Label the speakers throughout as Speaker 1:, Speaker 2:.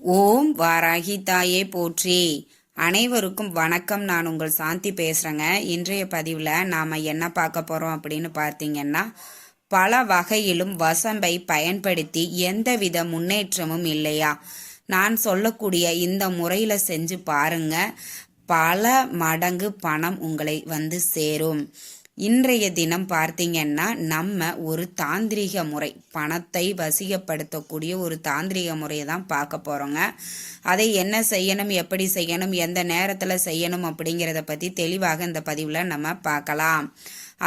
Speaker 1: ஓம் வாராகி தாயே போற்றி. அனைவருக்கும் வணக்கம். நான் உங்கள் சாந்தி பேசுகிறேங்க இன்றைய பதிவில் நாம் என்ன பார்க்க போகிறோம் அப்படின்னு பார்த்தீங்கன்னா பல வகையிலும் வசம்பை பயன்படுத்தி எந்தவித முன்னேற்றமும் இல்லையா? நான் சொல்லக்கூடிய இந்த முறையில் செஞ்சு பாருங்க. பல மடங்கு பணம் உங்களை வந்து சேரும். இன்றைய தினம் பார்த்தீங்கன்னா நம்ம ஒரு தாந்திரிக முறை பணத்தை வசிகப்படுத்தக்கூடிய ஒரு தாந்திரிக முறையை தான் பார்க்க போகிறோங்க அதை என்ன செய்யணும் எப்படி செய்யணும் எந்த நேரத்தில் செய்யணும் அப்படிங்கிறத பற்றி தெளிவாக இந்த பதிவில் நம்ம பார்க்கலாம்.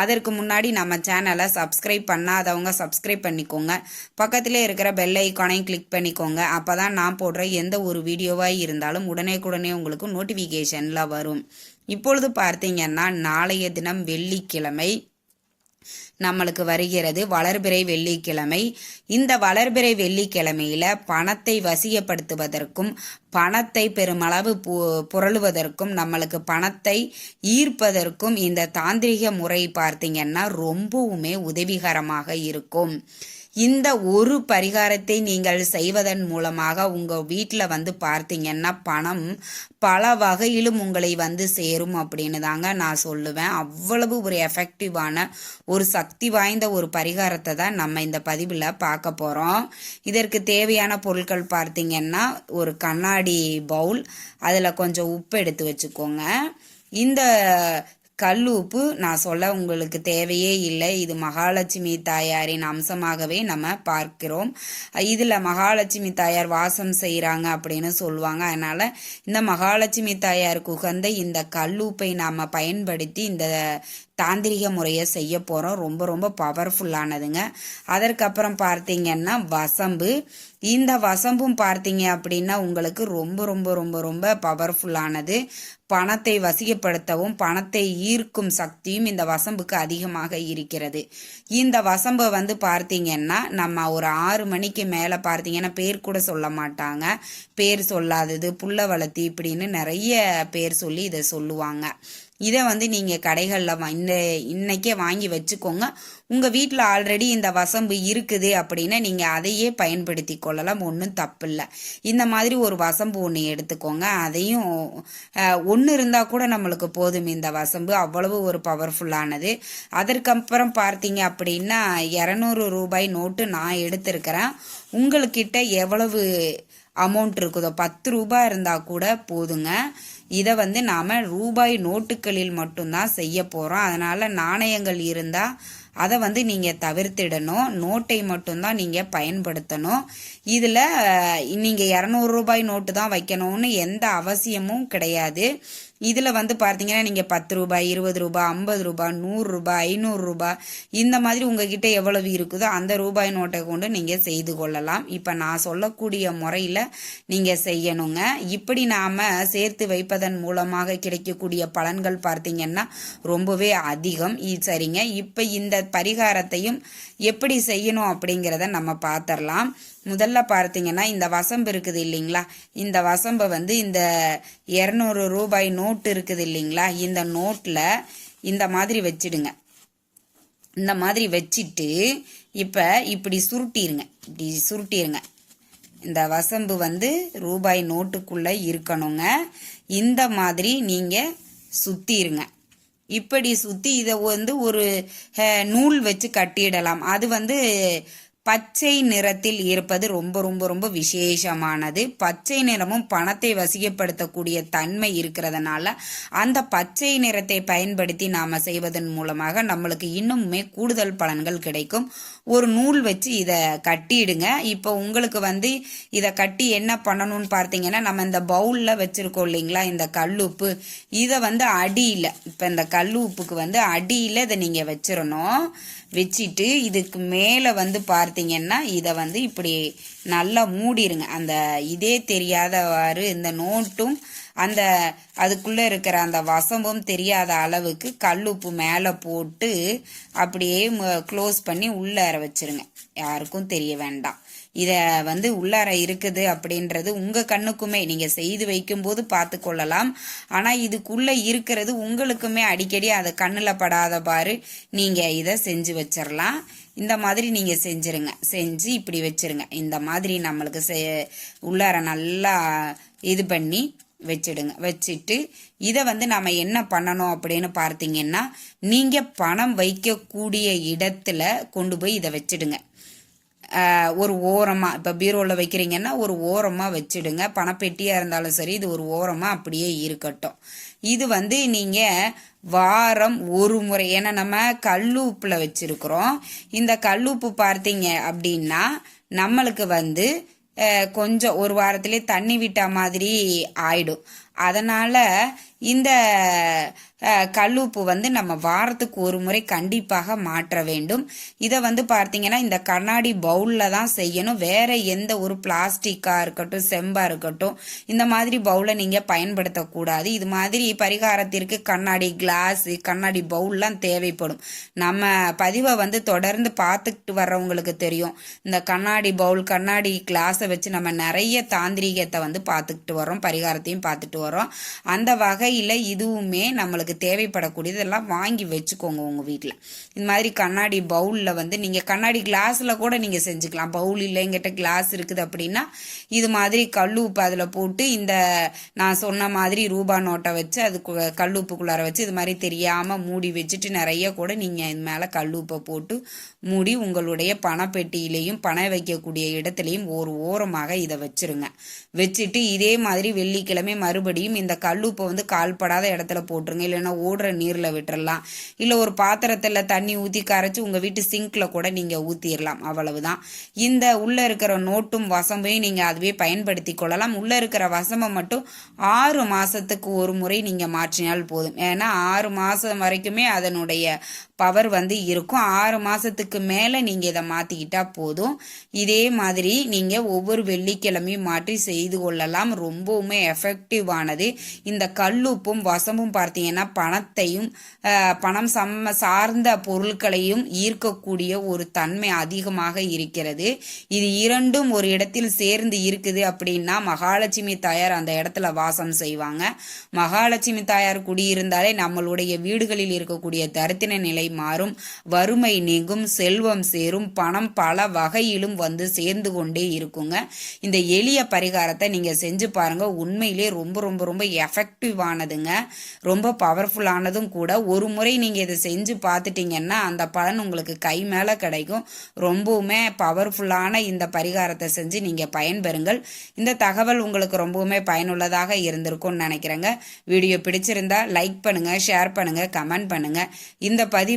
Speaker 1: அதற்கு முன்னாடி நம்ம சேனலை சப்ஸ்கிரைப் பண்ணாதவங்க சப்ஸ்கிரைப் பண்ணிக்கோங்க. பக்கத்திலே இருக்கிற பெல் ஐக்கானையும் கிளிக் பண்ணிக்கோங்க. அப்போ தான் நான் போடுற எந்த ஒரு வீடியோவாக இருந்தாலும் உடனே உங்களுக்கு நோட்டிஃபிகேஷனில் வரும். இப்பொழுது பார்த்தீங்கன்னா நாளைய தினம் வெள்ளிக்கிழமை நம்மளுக்கு வருகிறது வளர்பிறை வெள்ளிக்கிழமை. இந்த வளர்பிறை வெள்ளிக்கிழமையில பணத்தை வசியப்படுத்துவதற்கும் பணத்தை பெருமளவு பு புரளுவதற்கும் நம்மளுக்கு பணத்தை ஈர்ப்பதற்கும் இந்த தாந்திரிக முறை பார்த்தீங்கன்னா ரொம்பவுமே உதவிகரமாக இருக்கும். இந்த ஒரு பரிகாரத்தை நீங்கள் செய்வதன் மூலமாக உங்கள் வீட்டில் வந்து பார்த்தீங்கன்னா பணம் பல வகையிலும் உங்களை வந்து சேரும் அப்படின்னு தாங்க நான் சொல்லுவேன். அவ்வளவு ஒரு எஃபெக்டிவான ஒரு சக்தி வாய்ந்த ஒரு பரிகாரத்தை தான் நம்ம இந்த பதிவில் பார்க்க போகிறோம் இதற்கு தேவையான பொருட்கள் பார்த்தீங்கன்னா ஒரு கண்ணாடி பவுல் அதில் கொஞ்சம் உப்பு எடுத்து வச்சுக்கோங்க. இந்த கல் உப்பு நான் சொல்ல உங்களுக்கு தேவையே இல்லை. இது மகாலட்சுமி தாயாரின் அம்சமாகவே நம்ம பார்க்கிறோம். இதில் மகாலட்சுமி தாயார் வாசம் செய்கிறாங்க அப்படின்னு சொல்லுவாங்க. அதனால் இந்த மகாலட்சுமி தாயாருக்கு உகந்த இந்த கல்லுப்பை நாம் பயன்படுத்தி இந்த தாந்திரிக முறையை செய்ய போகிறோம் ரொம்ப ரொம்ப பவர்ஃபுல்லானதுங்க அதற்கப்புறம் பார்த்தீங்கன்னா வசம்பு. இந்த வசம்பும் பார்த்தீங்க அப்படின்னா உங்களுக்கு ரொம்ப ரொம்ப ரொம்ப ரொம்ப பவர்ஃபுல்லானது பணத்தை வசியப்படுத்தவும் பணத்தை ஈர்க்கும் சக்தியும் இந்த வசம்புக்கு அதிகமாக இருக்கிறது. இந்த வசம்பை வந்து பார்த்தீங்கன்னா நம்ம ஒரு ஆறு மணிக்கு மேலே பார்த்தீங்கன்னா பேர் கூட சொல்ல மாட்டாங்க. பேர் சொல்லாதது புள்ள வளர்த்தி இப்படின்னு நிறைய பேர் சொல்லி இதை சொல்லுவாங்க. இதை வந்து நீங்கள் கடைகளில் இந்த இன்னைக்கே வாங்கி வச்சுக்கோங்க. உங்கள் வீட்டில் ஆல்ரெடி இந்த வசம்பு இருக்குது அப்படின்னா நீங்கள் அதையே பயன்படுத்தி கொள்ளலாம். ஒன்றும் தப்பு இல்லை இந்த மாதிரி ஒரு வசம்பு ஒன்று எடுத்துக்கோங்க. அதையும் ஒன்று இருந்தால் கூட நம்மளுக்கு போதும் இந்த வசம்பு. அவ்வளவு ஒரு பவர்ஃபுல்லானது அதற்கப்புறம் பார்த்தீங்க அப்படின்னா இரநூறு ரூபாய் நோட்டு நான் எடுத்திருக்கிறேன். உங்கள்கிட்ட எவ்வளவு அமௌண்ட் இருக்குதோ பத்து ரூபாய் இருந்தால் கூட போதுங்க. இதை வந்து நாம் ரூபாய் நோட்டுகளில் மட்டும்தான் செய்ய போகிறோம் அதனால் நாணயங்கள் இருந்தால் அதை வந்து நீங்கள் தவிர்த்திடணும். நோட்டை மட்டும்தான் நீங்கள் பயன்படுத்தணும். இதில் நீங்கள் இரநூறு ரூபாய் நோட்டு தான் வைக்கணும்னு எந்த அவசியமும் கிடையாது. இதில் வந்து பார்த்தீங்கன்னா நீங்கள் பத்து ரூபாய் இருபது ரூபாய் ஐம்பது ரூபாய் நூறுரூபா ஐநூறுரூபா இந்த மாதிரி உங்ககிட்ட எவ்வளவு இருக்குதோ அந்த ரூபாய் நோட்டை கொண்டு நீங்கள் செய்து கொள்ளலாம். இப்போ நான் சொல்லக்கூடிய முறையில் நீங்கள் செய்யணுங்க. இப்படி நாம் சேர்த்து வைப்பதன் மூலமாக கிடைக்கக்கூடிய பலன்கள் பார்த்தீங்கன்னா ரொம்பவே அதிகம். சரிங்க. இப்போ இந்த பரிகாரத்தையும் எப்படி செய்யணும் அப்படிங்கிறத நம்ம பார்த்துடலாம். முதல்ல பார்த்தீங்கன்னா இந்த வசம்பு இருக்குது இல்லைங்களா? இந்த வசம்பை வந்து இந்த இரநூறு ரூபாய் நோட்டு இருக்குது இல்லைங்களா? இந்த நோட்டில் இந்த மாதிரி வச்சிடுங்க. இந்த மாதிரி வச்சுட்டு இப்போ இப்படி சுருட்டிடுங்க இப்படி சுருட்டிடுங்க இந்த வசம்பு வந்து ரூபாய் நோட்டுக்குள்ளே இருக்கணுங்க. இந்த மாதிரி நீங்கள் சுற்றிடுங்க இப்படி சுற்றி இதை வந்து ஒரு நூல் வச்சு கட்டிடலாம். அது வந்து பச்சை நிறத்தில் இருப்பது ரொம்ப ரொம்ப ரொம்ப விசேஷமானது. பச்சை நிறமும் பணத்தை வசியப்படுத்தக்கூடிய தன்மை இருக்கிறதுனால அந்த பச்சை நிறத்தை பயன்படுத்தி நாம் செய்வதன் மூலமாக நம்மளுக்கு இன்னுமே கூடுதல் பலன்கள் கிடைக்கும். ஒரு நூல் வச்சு இதை கட்டிடுங்க. இப்போ உங்களுக்கு வந்து இதை கட்டி என்ன பண்ணணும்னு பார்த்தீங்கன்னா நம்ம இந்த பவுலில் வச்சுருக்கோம் இல்லைங்களா? இந்த கல்லுப்பு. இதை வந்து அடியில் இப்போ இந்த கல் உப்புக்கு வந்து அடியில் இதை நீங்கள் வச்சிடணும் வச்சுட்டு இதுக்கு மேலே வந்து பார்த்து பார்த்தீங்கன்னா இதை வந்து இப்படி நல்லா மூடிடுங்க அந்த இதே தெரியாதவாறு இந்த நோட்டும் அந்த அதுக்குள்ளே இருக்கிற அந்த வசம்பும் தெரியாத அளவுக்கு கல்லுப்பு மேலே போட்டு அப்படியே க்ளோஸ் பண்ணி உள்ளே வச்சிருங்க. யாருக்கும் தெரிய வேண்டாம். இதை வந்து உள்ளார இருக்குது அப்படின்றது உங்கள் கண்ணுக்குமே. நீங்கள் செய்து வைக்கும்போது பார்த்து கொள்ளலாம். ஆனால் இதுக்குள்ளே இருக்கிறது உங்களுக்குமே. அடிக்கடி அதை கண்ணில் படாத பாரு. இதை செஞ்சு வச்சிடலாம் இந்த மாதிரி நீங்கள் செஞ்சுருங்க. செஞ்சு இப்படி வச்சுருங்க. இந்த மாதிரி நம்மளுக்கு செ- உள்ளார நல்லா இது பண்ணி வச்சிடுங்க. வச்சுட்டு இதை வந்து நம்ம என்ன பண்ணணும் அப்படின்னு பார்த்தீங்கன்னா நீங்கள் பணம் வைக்கக்கூடிய இடத்துல கொண்டு போய் இதை வச்சிடுங்க. ஒரு ஓரமாக இப்போ பீரோவில் வைக்கிறீங்கன்னா ஒரு ஓரமாக வச்சிடுங்க. பணப்பெட்டியாக இருந்தாலும் சரி இது ஒரு ஓரமாக அப்படியே இருக்கட்டும். இது வந்து நீங்கள் வாரம் ஒரு முறை ஏன்னா நம்ம கல்லூப்பில் வச்சுருக்குறோம். இந்த கல்லூப்பு பார்த்தீங்க அப்படின்னா நம்மளுக்கு வந்து கொஞ்சம் ஒரு வாரத்திலே தண்ணி விட்ட மாதிரி ஆயிடும். அதனால் இந்த கல்லூப்பு வந்து நம்ம வாரத்துக்கு ஒரு முறை கண்டிப்பாக மாற்ற வேண்டும். இதை வந்து பார்த்தீங்கன்னா இந்த கண்ணாடி பவுலில் தான் செய்யணும். வேற எந்த ஒரு பிளாஸ்டிக்காக இருக்கட்டும் செம்பாக இருக்கட்டும் இந்த மாதிரி பவுலை நீங்கள் பயன்படுத்தக்கூடாது. இது மாதிரி பரிகாரத்திற்கு கண்ணாடி கிளாஸ் கண்ணாடி பவுல்லாம் தேவைப்படும். நம்ம பதிவை வந்து தொடர்ந்து பார்த்துக்கிட்டு வர்றவங்களுக்கு தெரியும். இந்த கண்ணாடி பவுல் கண்ணாடி கிளாஸை வச்சு நம்ம நிறைய தாந்திரீகத்தை வந்து பார்த்துக்கிட்டு வரோம் பரிகாரத்தையும் பார்த்துட்டு வரோம் அந்த வகையில் இதுவுமே நம்மளுக்கு தேவைப்படக்கூடியது எல்லாம் வாங்கி வச்சுக்கோங்க உங்கள் வீட்டில் இந்த மாதிரி கண்ணாடி பவுலில் வந்து நீங்கள் கண்ணாடி கிளாஸில் கூட நீங்கள் செஞ்சுக்கலாம். பவுல் இல்லை எங்கிட்ட கிளாஸ் இருக்குது அப்படின்னா இது மாதிரி கல் உப்பு அதில் போட்டு இந்த நான் சொன்ன மாதிரி ரூபா நோட்டை வச்சு அது கல் உப்புக்குள்ளார வச்சு இது மாதிரி தெரியாமல் மூடி வச்சுட்டு நிறைய கூட நீங்கள் இது மேலே கல் உப்பை போட்டு மூடி உங்களுடைய பணப்பெட்டியிலையும் பணம் வைக்கக்கூடிய இடத்துலையும் ஒரு ஓரமாக இதை வச்சுருங்க. வச்சுட்டு இதே மாதிரி வெள்ளிக்கிழமை மறுபடியும் இந்த கல்லுப்பை வந்து கால்படாத இடத்துல போட்டுருங்க. இல்லைன்னா ஓடுற நீரில் விட்டுறலாம். இல்லை ஒரு பாத்திரத்தில் தண்ணி ஊற்றி கரைச்சி உங்கள் வீட்டு சிங்க்கில் கூட நீங்கள் ஊற்றிடலாம் அவ்வளவுதான். இந்த உள்ளே இருக்கிற நோட்டும் வசம்பையும் நீங்கள் அதுவே பயன்படுத்தி கொள்ளலாம். உள்ளே இருக்கிற வசம்பை மட்டும் ஆறு மாதத்துக்கு ஒரு முறை நீங்கள் மாற்றினால் போதும். ஏன்னா ஆறு மாதம் வரைக்குமே அதனுடைய பவர் வந்து இருக்கும். ஆறு மாதத்துக்கு மேலே நீங்கள் இதை மாற்றிக்கிட்டா போதும். இதே மாதிரி நீங்கள் ஒவ்வொரு வெள்ளிக்கிழமையும் மாற்றி செய்து கொள்ளலாம். ரொம்பவுமே எஃபெக்டிவானது இந்த கல்லுப்பும் வசமும் பார்த்தீங்கன்னா பணத்தையும் பணம் சம்ம சார்ந்த பொருட்களையும் ஈர்க்கக்கூடிய ஒரு தன்மை அதிகமாக இருக்கிறது. இது இரண்டும் ஒரு இடத்தில் சேர்ந்து இருக்குது அப்படின்னா மகாலட்சுமி தாயார் அந்த இடத்துல வாசம் செய்வாங்க. மகாலட்சுமி தாயார் குடியிருந்தாலே நம்மளுடைய வீடுகளில் இருக்கக்கூடிய தரித்திர நிலை மாறும். வறுமை நீங்கும் செல்வம் சேரும் பணம் பல வகையிலும் வந்து சேர்ந்து கொண்டே இருக்குங்க. இந்த எளிய பரிகாரத்தை நீங்க செஞ்சு பாருங்க. உண்மையிலே ரொம்ப ரொம்ப ரொம்ப எஃபெக்டிவானதுங்க ரொம்ப பவர்ஃபுல்லானதும் கூட. ஒரு முறை நீங்க இதை செஞ்சு பார்த்துட்டீங்கன்னா அந்த பலன் உங்களுக்கு கை மேல கிடைக்கும். ரொம்பவுமே பவர்ஃபுல்லான இந்த பரிகாரத்தை செஞ்சு நீங்க பயன்பெறுங்கள். இந்த தகவல் உங்களுக்கு ரொம்பவுமே பயனுள்ளதாக இருந்திருக்கும்னு நினைக்கிறேங்க. வீடியோ பிடிச்சிருந்தா லைக் பண்ணுங்க ஷேர் பண்ணுங்க கமெண்ட் பண்ணுங்க. இந்த பதிவு